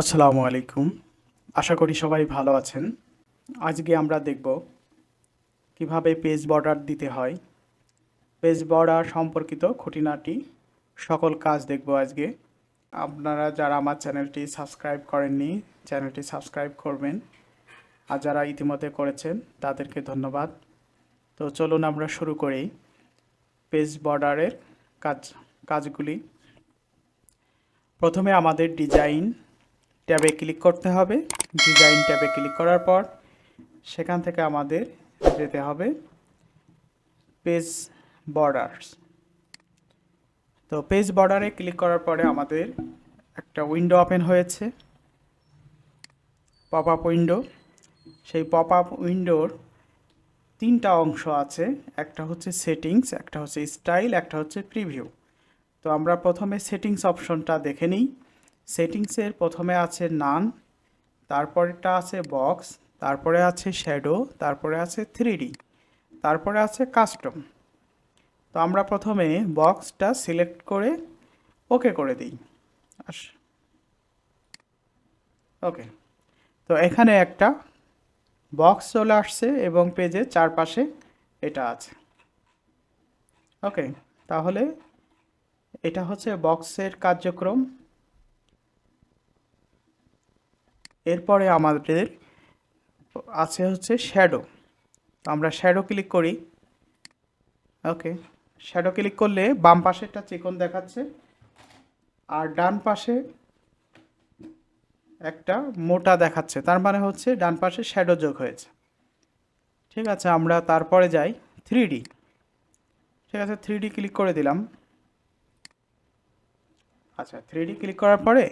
আসসালামু আলাইকুম। আশা করি সবাই ভালো আছেন। আজকে আমরা দেখব কীভাবে পেজ বর্ডার দিতে হয়। পেজ বর্ডার সম্পর্কিত খুঁটিনাটি সকল কাজ দেখব আজকে। আপনারা যারা আমার চ্যানেলটি সাবস্ক্রাইব করেননি, চ্যানেলটি সাবস্ক্রাইব করবেন। আর যারা ইতিমধ্যে করেছেন, তাদেরকে ধন্যবাদ। তো চলুন আমরা শুরু করি পেজ বর্ডারের কাজ, কাজগুলি। প্রথমে আমাদের ডিজাইন ট্যাবে ক্লিক করতে হবে, ডিজাইন ট্যাবে ক্লিক করার পর সেখান থেকে আমাদের যেতে হবে পেজ বর্ডার্স। তো পেজ বর্ডারে ক্লিক করার পরে আমাদের একটা উইন্ডো ওপেন হয়েছে পপ আপ উইন্ডো। সেই পপ আপ উইন্ডোর তিনটা অংশ আছে, একটা হচ্ছে সেটিংস, একটা হচ্ছে স্টাইল, একটা হচ্ছে প্রিভিউ। তো আমরা প্রথমে সেটিংস অপশনটা দেখে নিই। সেটিংসের প্রথমে আছে নান তারপরেটা আছে বক্স, তারপরে আছে শ্যাডো, তারপরে আছে থ্রি তারপরে আছে কাস্টম। তো আমরা প্রথমে বক্সটা সিলেক্ট করে ওকে করে দিই। আস। ওকে। তো এখানে একটা বক্স চলে আসছে এবং পেজের চারপাশে এটা আছে। ওকে, তাহলে এটা হচ্ছে বক্সের কার্যক্রম। এরপরে আমাদের আছে হচ্ছে শ্যাডো আমরা শ্যাডো ক্লিক করি। ওকে শ্যাডো ক্লিক করলে বাম পাশেরটা চিকন দেখাচ্ছে। আর ডান পাশে একটা মোটা দেখাচ্ছে। তার মানে হচ্ছে ডান পাশে শ্যাডো যোগ হয়েছে। ঠিক আছে, আমরা তারপরে যাই থ্রি ডি ঠিক আছে থ্রি ডি ক্লিক করে দিলাম। আচ্ছা থ্রি ডি ক্লিক করার পরে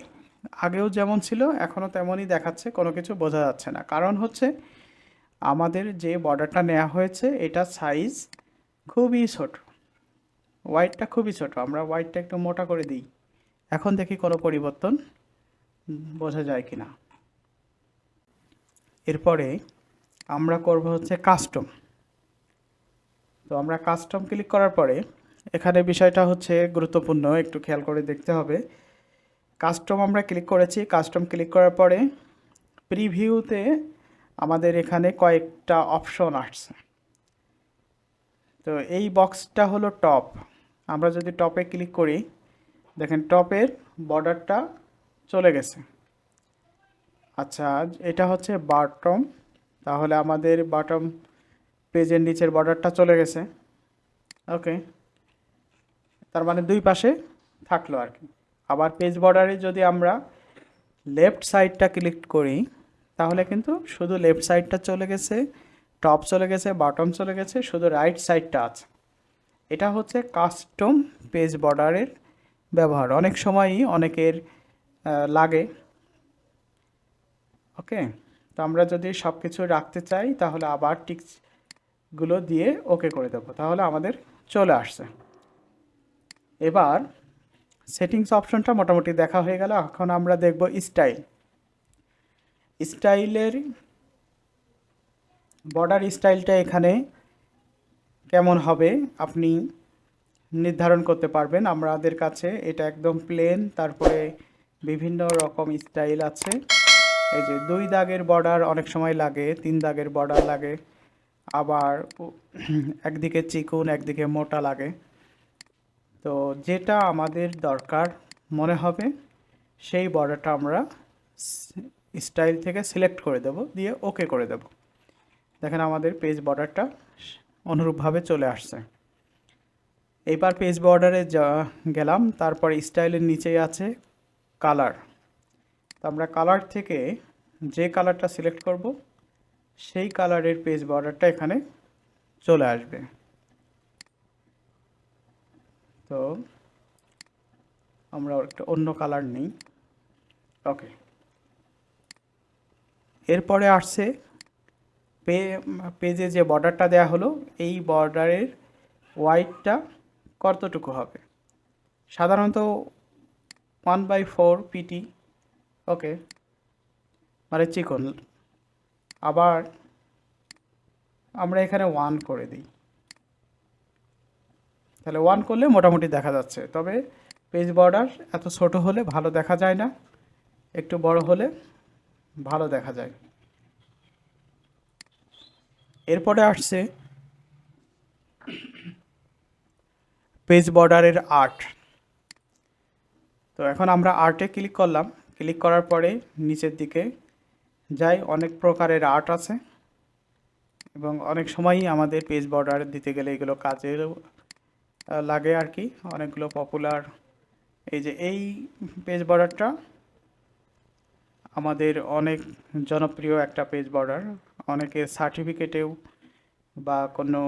আগেও যেমন ছিল, এখনও তেমনই দেখাচ্ছে, কোনো কিছু বোঝা যাচ্ছে না। কারণ হচ্ছে, আমাদের যে বর্ডারটা নেওয়া হয়েছে, এটা সাইজ খুবই ছোট। হোয়াইটটা খুবই ছোট, আমরা হোয়াইটটা একটু মোটা করে দিই। এখন দেখি কোনো পরিবর্তন বোঝা যায় কি না এরপরে আমরা করব হচ্ছে কাস্টম তো আমরা কাস্টম ক্লিক করার পরে, এখানে বিষয়টা হচ্ছে গুরুত্বপূর্ণ, একটু খেয়াল করে দেখতে হবে। কাস্টম আমরা ক্লিক করেছি। কাস্টম ক্লিক করার পরে প্রিভিউতে আমাদের এখানে কয়েকটা অপশন আসছে। তো এই বক্সটা হলো টপ আমরা যদি টপে ক্লিক করি, দেখেন টপের বর্ডারটা চলে গেছে। আচ্ছা এটা হচ্ছে বাটম তাহলে আমাদের বাটম পেজের নিচের বর্ডারটা চলে গেছে। ওকে তার মানে দুই পাশে থাকল আর কি। আবার পেজ বর্ডারে যদি আমরা লেফট সাইডটা ক্লিক করি, তাহলে কিন্তু শুধু লেফট সাইডটা চলে গেছে টপ চলে গেছে বটম চলে গেছে, শুধু রাইট সাইডটা আছে। এটা হচ্ছে কাস্টম পেজ বর্ডারের ব্যবহার। অনেক সময়ই অনেকের লাগে। ওকে তো আমরা যদি সব কিছু রাখতে চাই, তাহলে আবার টিক্সগুলো দিয়ে ওকে করে দেবো। তাহলে আমাদের চলে আসছে। এবার সেটিংস অপশনটা মোটামুটি দেখা হয়ে গেল। এখন আমরা দেখব স্টাইল। স্টাইলের বর্ডার স্টাইলটা এখানে কেমন হবে আপনি নির্ধারণ করতে পারবেন। আমাদের কাছে এটা একদম প্লেন তারপরে বিভিন্ন রকম স্টাইল আছে। এই যে দুই দাগের বর্ডার অনেক সময় লাগে, তিন দাগের বর্ডার লাগে, আবার একদিকে চিকুন, একদিকে মোটা লাগে। তো যেটা আমাদের দরকার মনে হবে, সেই বর্ডারটা আমরা স্টাইল থেকে সিলেক্ট করে দেব, দিয়ে ওকে করে দেব। দেখেন আমাদের পেজ বর্ডারটা অনুরূপভাবে চলে আসছে। এইবার পেজ বর্ডারে যা গেলাম, তারপর স্টাইলের নিচেই আছে কালার। তো আমরা কালার থেকে যে কালারটা সিলেক্ট করব, সেই কালারের পেজ বর্ডারটা এখানে চলে আসবে। তো আমরা একটা অন্য কালার নিই। ওকে এরপরে আসছে পে পেজে যে বর্ডারটা দেয়া হলো, এই বর্ডারের হোয়াইটটা কতটুকু হবে? সাধারণত one by four PT okay মানে চিকন। আবার আমরা এখানে ওয়ান করে দিই। তাহলে ওয়ান করলে মোটামুটি দেখা যাচ্ছে। তবে পেজ বর্ডার এত ছোট হলে ভালো দেখা যায় না, একটু বড় হলে ভালো দেখা যায়। এরপরে আসছে পেজ বর্ডারের আর্ট তো এখন আমরা আর্টে ক্লিক করলাম। ক্লিক করার পরে নিচের দিকে যাই, অনেক প্রকারের আর্ট আছে। এবং অনেক সময়ই আমাদের পেজ বর্ডার দিতে গেলে এগুলো কাজের লাগে আর কি, অনেকগুলো পপুলার এই যে এই পেজ বর্ডারটা আমাদের অনেক জনপ্রিয় একটা পেজ বর্ডার অনেকে সার্টিফিকেটেও বা কোনো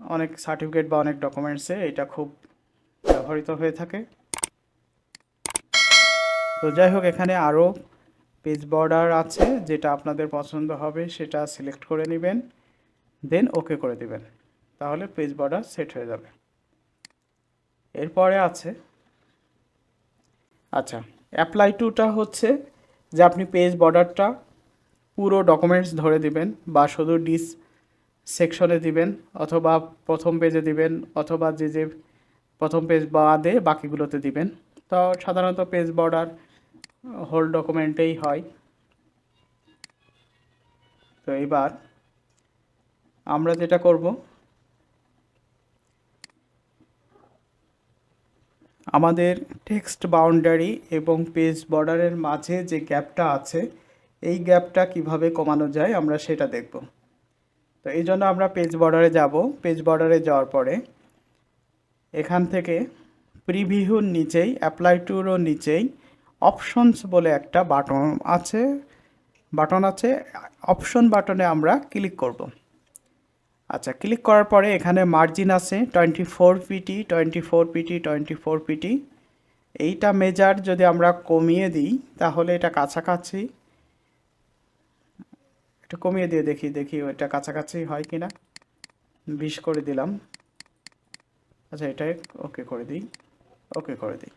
অনেক সার্টিফিকেট বা অনেক ডকুমেন্টসে এটা খুব ব্যবহৃত হয়ে থাকে। তো যাই হোক, এখানে আরও পেজ বর্ডার আছে, যেটা আপনাদের পছন্দ হবে, সেটা সিলেক্ট করে নেবেন দেন ওকে করে দিবেন। তাহলে পেজ বর্ডার সেট হয়ে যাবে। এরপরে আছে আচ্ছা অ্যাপ্লাই টুটা হচ্ছে যে আপনি পেজ বর্ডারটা পুরো ডকুমেন্টস ধরে দিবেন বা শুধু ডিস সেকশনে দিবেন অথবা প্রথম পেজে দিবেন অথবা যে যে প্রথম পেজ বাদে বাকিগুলোতে দিবেন। তো সাধারণত পেজ বর্ডার হোল ডকুমেন্টেই হয়। তো এবার আমরা যেটা করব আমাদের টেক্সট বাউন্ডারি এবং পেজ বর্ডারের মাঝে যে গ্যাপটা আছে, এই গ্যাপটা কীভাবে কমানো যায় আমরা সেটা দেখব। তো এই জন্য আমরা পেজ বর্ডারে যাব। পেজ বর্ডারে যাওয়ার পরে এখান থেকে প্রিভিউর নিচেই অ্যাপ্লাই টুরও নিচেই অপশনস বলে একটা বাটন আছে। বাটন আছে। অপশন বাটনে আমরা ক্লিক করব। আচ্ছা ক্লিক করার পরে এখানে মার্জিন আছে twenty four PT twenty four PT twenty four PT এইটা মেজার যদি আমরা কমিয়ে দিই, তাহলে এটা কাছাকাছি, একটু কমিয়ে দিয়ে দেখি দেখি ওইটা কাছাকাছি হয় কি না বিশ করে দিলাম। আচ্ছা এটাই ওকে করে দিই ওকে করে দিই।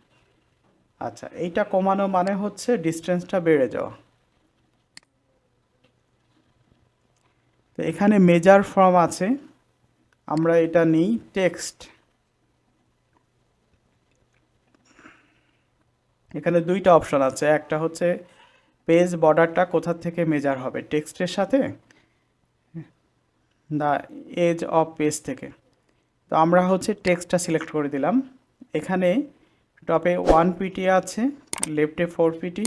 আচ্ছা এইটা কমানো মানে হচ্ছে ডিস্টেন্সটা বেড়ে যাওয়া। তো এখানে মেজার ফর্ম আছে। আমরা এটা নিই টেক্সট এখানে দুইটা অপশন আছে, একটা হচ্ছে পেজ বর্ডারটা কোথা থেকে মেজার হবে টেক্সটের সাথে? দা এজ অফ পেজ থেকে। তো আমরা হচ্ছে টেক্সটটা সিলেক্ট করে দিলাম। এখানে টপে ওয়ান পিটি আছে লেফটে four PT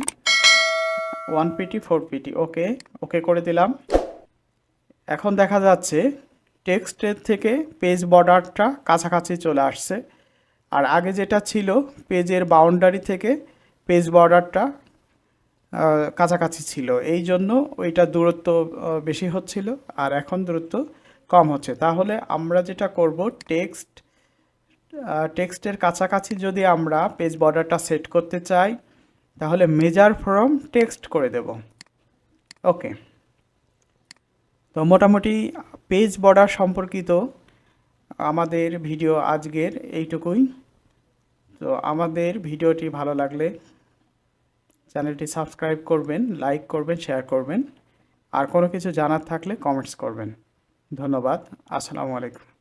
one PT four PT okay okay করে দিলাম। এখন দেখা যাচ্ছে টেক্সটের থেকে পেজ বর্ডারটা কাছাকাছি চলে আসছে। আর আগে যেটা ছিল পেজের বাউন্ডারি থেকে পেজ বর্ডারটা কাছাকাছি ছিল। এই জন্য ওইটা দূরত্ব বেশি হচ্ছিল আর এখন দূরত্ব কম হচ্ছে। তাহলে আমরা যেটা করব, টেক্সট টেক্সটের কাছাকাছি যদি আমরা পেজ বর্ডারটা সেট করতে চাই, তাহলে মেজার ফ্রম টেক্সট করে দেব। ওকে। তো মোটামুটি পেজ বর্ডার সম্পর্কিত আমাদের ভিডিও আজকের এইটুকুই। তো আমাদের ভিডিওটি ভালো লাগলে চ্যানেলটি সাবস্ক্রাইব করবেন লাইক করবেন শেয়ার করবেন। আর কোনো কিছু জানার থাকলে কমেন্টস করবেন। ধন্যবাদ, আসসালামু আলাইকুম।